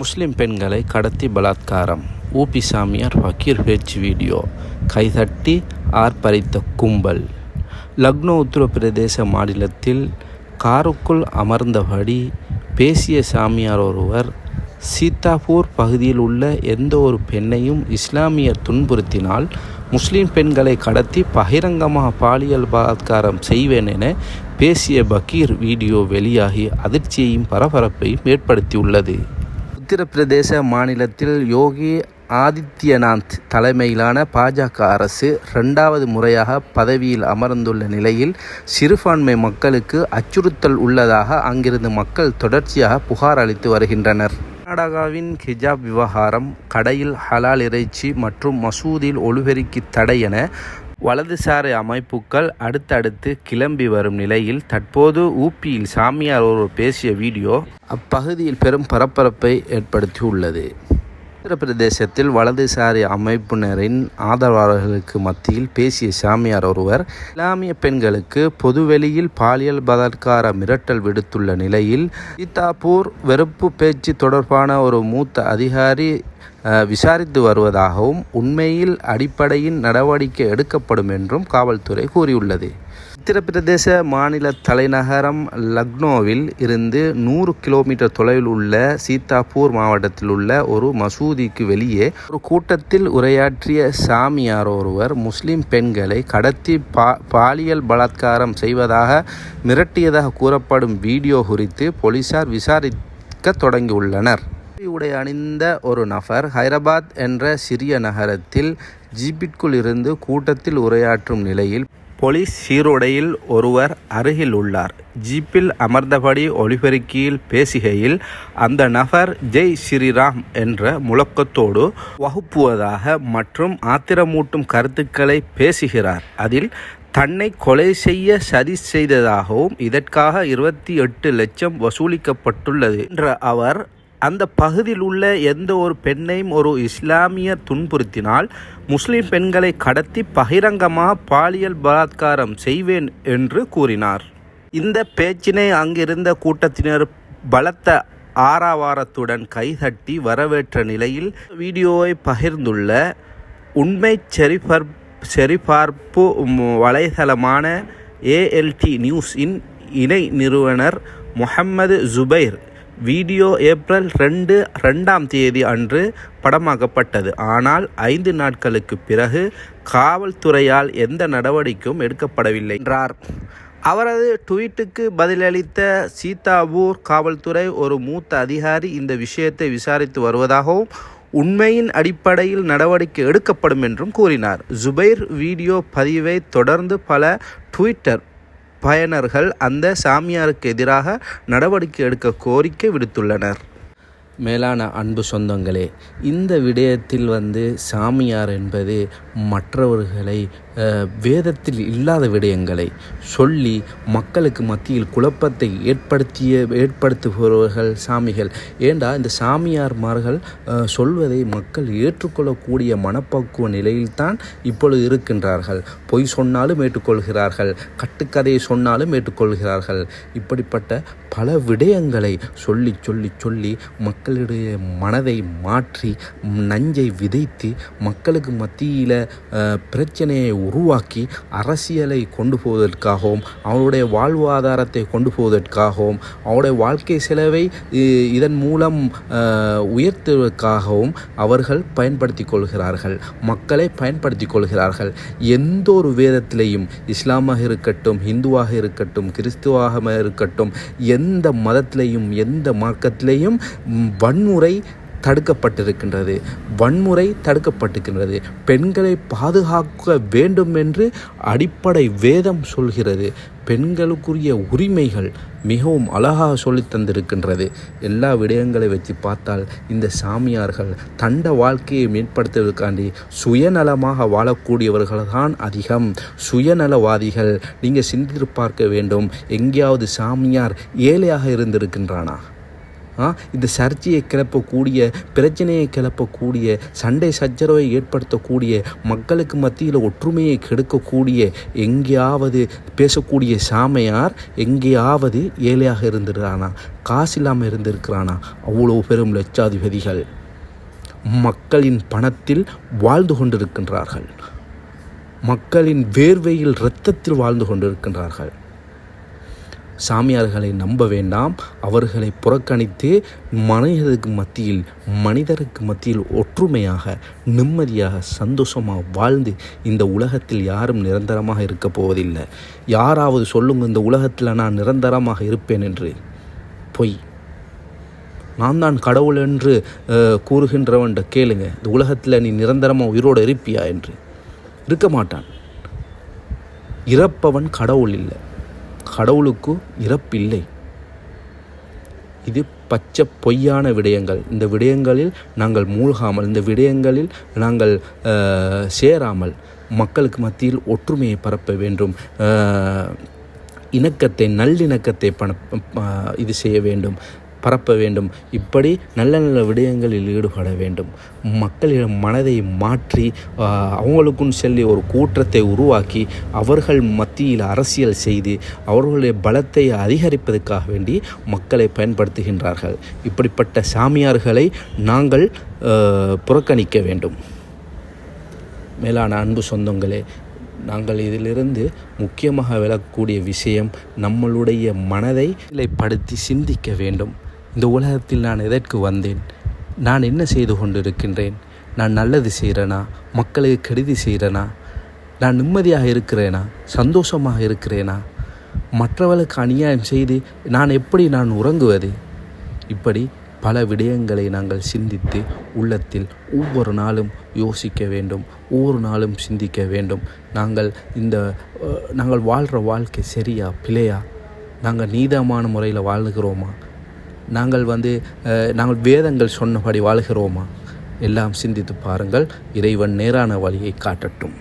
முஸ்லிம் பெண்களை கடத்தி பலாத்காரம். ஊபி சாமியார் ஃபக்கீர் பேச்சு வீடியோ. கைதட்டி ஆர்ப்பரித்த கும்பல். லக்னோ உத்தரப்பிரதேச மாநிலத்தில் காருக்குள் அமர்ந்தபடி பேசிய சாமியார் ஒருவர் சீதாபூர் பகுதியில் உள்ள எந்த ஒரு பெண்ணையும் இஸ்லாமியர் துன்புறுத்தினால் முஸ்லிம் பெண்களை கடத்தி பகிரங்கமாக பாலியல் பலாத்காரம் செய்வேன் என பேசிய பக்கீர் வீடியோ வெளியாகி அதிர்ச்சியையும் பரபரப்பையும் ஏற்படுத்தியுள்ளது. உத்தரப்பிரதேச மாநிலத்தில் யோகி ஆதித்யநாத் தலைமையிலான பாஜக அரசு இரண்டாவது முறையாக பதவியில் அமர்ந்துள்ள நிலையில் சிறுபான்மை மக்களுக்கு அச்சுறுத்தல் உள்ளதாக அங்கிருந்து மக்கள் தொடர்ச்சியாக புகார் அளித்து வருகின்றனர். கர்நாடகாவின் ஹிஜாப் விவகாரம் கடையில் ஹலால் இறைச்சி மற்றும் மசூதியில் ஒளிபெருக்கி தடை என வலதுசாரி அமைப்புகள் அடுத்தடுத்து கிளம்பி வரும் நிலையில் தற்போது ஊப்பியில் சாமியார் ஒருவர் பேசிய வீடியோ அப்பகுதியில் பெரும் பரபரப்பை ஏற்படுத்தியுள்ளது. உத்தரப்பிரதேசத்தில் வலதுசாரி அமைப்பினரின் ஆதரவாளர்களுக்கு மத்தியில் பேசிய சாமியார் ஒருவர் இஸ்லாமிய பெண்களுக்கு பொதுவெளியில் பாலியல் பலாத்கார மிரட்டல் விடுத்துள்ள நிலையில் சீதாப்பூர் வெறுப்பு பேச்சு தொடர்பான ஒரு மூத்த அதிகாரி விசாரித்து வருவதாகவும் உண்மையில் அடிப்படையின் நடவடிக்கை எடுக்கப்படும் என்றும் காவல்துறை கூறியுள்ளது. உத்தரப்பிரதேச மாநில தலைநகரம் லக்னோவில் இருந்து நூறு கிலோமீட்டர் தொலைவில் உள்ள சீதாப்பூர் மாவட்டத்தில் உள்ள ஒரு மசூதிக்கு வெளியே ஒரு கூட்டத்தில் உரையாற்றிய சாமியார் ஒருவர் முஸ்லிம் பெண்களை கடத்தி பா பாலியல் பலாத்காரம் செய்வதாக மிரட்டியதாக கூறப்படும் வீடியோ குறித்து போலீசார் விசாரிக்க தொடங்கியுள்ளனர். உடை அணிந்த ஒரு நபர் ஹைதராபாத் என்ற சிறிய நகரத்தில் ஜீப்பிற்குள் இருந்து கூட்டத்தில் உரையாற்றும் நிலையில் போலீஸ் சீருடையில் ஒருவர் அருகில் உள்ளார். ஜீப்பில் அமர்ந்தபடி ஒலிபெருக்கியில் பேசுகையில் அந்த நபர் ஜெய் ஸ்ரீராம் என்ற முழக்கத்தோடு வகுப்புவதாக மற்றும் ஆத்திரமூட்டும் கருத்துக்களை பேசுகிறார். அதில் தன்னை கொலை செய்ய சதி செய்ததாகவும் இதற்காக இருபத்தி எட்டு லட்சம் வசூலிக்கப்பட்டுள்ளது என்ற அவர் அந்த பகுதியில் உள்ள எந்த ஒரு பெண்ணையும் ஒரு இஸ்லாமியர் துன்புறுத்தினால் முஸ்லிம் பெண்களை கடத்தி பகிரங்கமாக பாலியல் பலாத்காரம் செய்வேன் என்று கூறினார். இந்த பேச்சினை அங்கிருந்த கூட்டத்தினர் பலத்த ஆறாவாரத்துடன் கைதட்டி வரவேற்ற நிலையில் வீடியோவை பகிர்ந்துள்ள உண்மை செரிபார் சரிபார்ப்பு வலைதளமான ஏஎல்டி நியூஸின் இணை நிறுவனர் முகம்மது ஜுபைர் வீடியோ ஏப்ரல் ரெண்டு ரெண்டாம் தேதி அன்று படமாக்கப்பட்டது. ஆனால் ஐந்து நாட்களுக்கு பிறகு காவல்துறையால் எந்த நடவடிக்கையும் எடுக்கப்படவில்லை என்றார். அவரது ட்வீட்டுக்கு பதிலளித்த சீதாபூர் காவல்துறை ஒரு மூத்த அதிகாரி இந்த விஷயத்தை விசாரித்து வருவதாகவும் உண்மையின் அடிப்படையில் நடவடிக்கை எடுக்கப்படும் என்றும் கூறினார். ஜுபைர் வீடியோ பதிவை தொடர்ந்து பல ட்விட்டர் பயனர்கள் அந்த சாமியாருக்கு எதிராக நடவடிக்கை எடுக்க கோரிக்கை விடுத்துள்ளனர். மேலான அன்பு சொந்தங்களே இந்த விடயத்தில் வந்து சாமியார் என்பது மற்றவர்களை வேதத்தில் இல்லாத விடயங்களை சொல்லி மக்களுக்கு மத்தியில் குழப்பத்தை ஏற்படுத்திய ஏற்படுத்துபவர்கள் சாமிகள். ஏண்டா இந்த சாமியார்மார்கள் சொல்வதை மக்கள் ஏற்றுக்கொள்ளக்கூடிய மனப்பக்குவ நிலையில்தான் இப்பொழுது இருக்கின்றார்கள். பொய் சொன்னாலும் ஏற்றுக்கொள்கிறார்கள் கட்டுக்கதையை சொன்னாலும் ஏற்றுக்கொள்கிறார்கள். இப்படிப்பட்ட பல விடயங்களை சொல்லி சொல்லி சொல்லி மக்களுடைய மனதை மாற்றி நஞ்சை விதைத்து மக்களுக்கு மத்தியில் பிரச்சனையை உருவாக்கி அரசியலை கொண்டு போவதற்காகவும் அவனுடைய வாழ்வாதாரத்தை கொண்டு போவதற்காகவும் அவனுடைய வாழ்க்கை செலவை இதன் மூலம் உயர்த்துவதற்காகவும் அவர்கள் பயன்படுத்தி கொள்கிறார்கள். மக்களை பயன்படுத்தி கொள்கிறார்கள். எந்த ஒரு வேதத்திலையும் இஸ்லாமாக இருக்கட்டும் இந்துவாக இருக்கட்டும் கிறிஸ்துவாக இருக்கட்டும் எந்த மதத்திலையும் எந்த மார்க்கத்திலையும் வன்முறை தடுக்கப்பட்டிருக்கின்றது. வன்முறை தடுக்கப்பட்டிருக்கின்றது. பெண்களை பாதுகாக்க வேண்டும் என்று அடிப்படை வேதம் சொல்கிறது. பெண்களுக்குரிய உரிமைகள் மிகவும் அழகாக சொல்லி தந்திருக்கின்றது. எல்லா விடயங்களை வச்சு பார்த்தால் இந்த சாமியார்கள் தண்ட வாழ்க்கையை மேம்படுத்துவதற்காண்டி சுயநலமாக வாழக்கூடியவர்கள் தான் அதிகம். சுயநலவாதிகள் நீங்கள் சிந்தித்து பார்க்க வேண்டும். எங்கேயாவது சாமியார் ஏழையாக இருந்திருக்கின்றானா? இந்த சர்ச்சையை கிளப்பக்கூடிய பிரச்சனையை கிளப்பக்கூடிய சண்டை சச்சரவை ஏற்படுத்தக்கூடிய மக்களுக்கு மத்தியில் ஒற்றுமையை கெடுக்கக்கூடிய எங்கேயாவது பேசக்கூடிய சாமையார் எங்கேயாவது ஏழையாக இருந்திருக்கிறானா? காசு இல்லாமல் இருந்திருக்கிறானா? அவ்வளோ பெரும் லட்சாதிபதிகள் மக்களின் பணத்தில் வாழ்ந்து கொண்டிருக்கின்றார்கள். மக்களின் வேர்வையில் இரத்தத்தில் வாழ்ந்து கொண்டிருக்கின்றார்கள். சாமியார்களை நம்ப வேண்டாம். அவர்களை புறக்கணித்து மனிதருக்கு மத்தியில் மனிதருக்கு மத்தியில் ஒற்றுமையாக நிம்மதியாக சந்தோஷமாக வாழ்ந்து இந்த உலகத்தில் யாரும் நிரந்தரமாக இருக்க போவதில்லை. யாராவது சொல்லுங்க இந்த உலகத்தில் நான் நிரந்தரமாக இருப்பேன் என்று. பொய். நான் தான் கடவுள் என்று கூறுகின்றவன்ட கேளுங்க. இந்த உலகத்தில் நீ நிரந்தரமாக உயிரோடு இருப்பியா என்று. இருக்க மாட்டான். இறப்பவன் கடவுள் இல்லை. கடவுளுக்கு இறப்பில்லை. இது பச்சை பொய்யான விடயங்கள். இந்த விடயங்களில் நாங்கள் மூழ்காமல் இந்த விடயங்களில் நாங்கள் சேராமல் மக்களுக்கு மத்தியில் ஒற்றுமையை பரப்ப வேண்டும். இணக்கத்தை நல்லிணக்கத்தை பண இது செய்ய வேண்டும். பரப்ப வேண்டும். இப்படி நல்ல நல்ல விடயங்களில் ஈடுபட வேண்டும். மக்களிடம் மனதை மாற்றி அவங்களுக்கும் சொல்லி ஒரு கூற்றத்தை உருவாக்கி அவர்கள் மத்தியில் அரசியல் செய்து அவர்களுடைய பலத்தை அதிகரிப்பதற்காக வேண்டி மக்களை பயன்படுத்துகின்றார்கள். இப்படிப்பட்ட சாமியார்களை நாங்கள் புறக்கணிக்க வேண்டும். மேலான அன்பு சொந்தங்களே நாங்கள் இதிலிருந்து முக்கியமாக விளக்கக்கூடிய விஷயம் நம்மளுடைய மனதை படுத்தி சிந்திக்க வேண்டும். இந்த உலகத்தில் நான் எதற்கு வந்தேன்? நான் என்ன செய்து கொண்டிருக்கின்றேன்? நான் நல்லது செய்கிறேனா? மக்களுக்கு கெடுதி செய்கிறேனா? நான் நிம்மதியாக இருக்கிறேனா? சந்தோஷமாக இருக்கிறேனா? மற்றவர்களுக்கு அநியாயம் செய்து நான் எப்படி நான் உறங்குவது? இப்படி பல விடயங்களை நாங்கள் சிந்தித்து உள்ளத்தில் ஒவ்வொரு நாளும் யோசிக்க வேண்டும். ஒவ்வொரு நாளும் சிந்திக்க வேண்டும். நாங்கள் இந்த நாங்கள் வாழ்கிற வாழ்க்கை சரியா பிழையா? நாங்கள் நீதமான முறையில் வாழ்கிறோமா? நாங்கள் வந்து நாங்கள் வேதங்கள் சொன்னபடி வாழ்கிறோமா? எல்லாம் சிந்தித்து பாருங்கள். இறைவன் நேரான வழியை காட்டட்டும்.